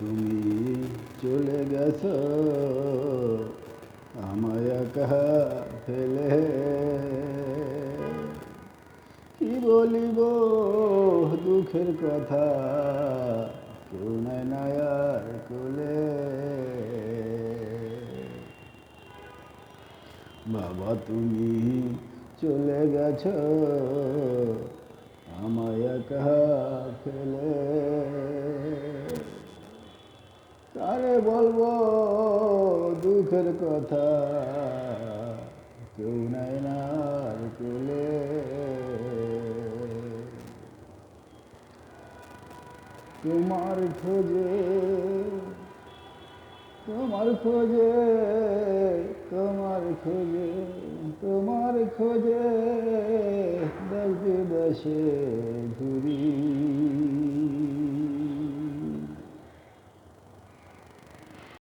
তুমি চলে গেছ, আমায় একা ফেলে। কি বলিব দুঃখের কথা নাই নায়ার কোলে। বাবা, তুমি চলে গেছ, আমায় একা ফেলে। কারে বলব দুঃখের কথা। কেউ নাই না কোলে। তোমার খোঁজে তোমার খোঁজে তোমার খোঁজে তোমার খোঁজে, দেশ বিদেশে ঘুরি।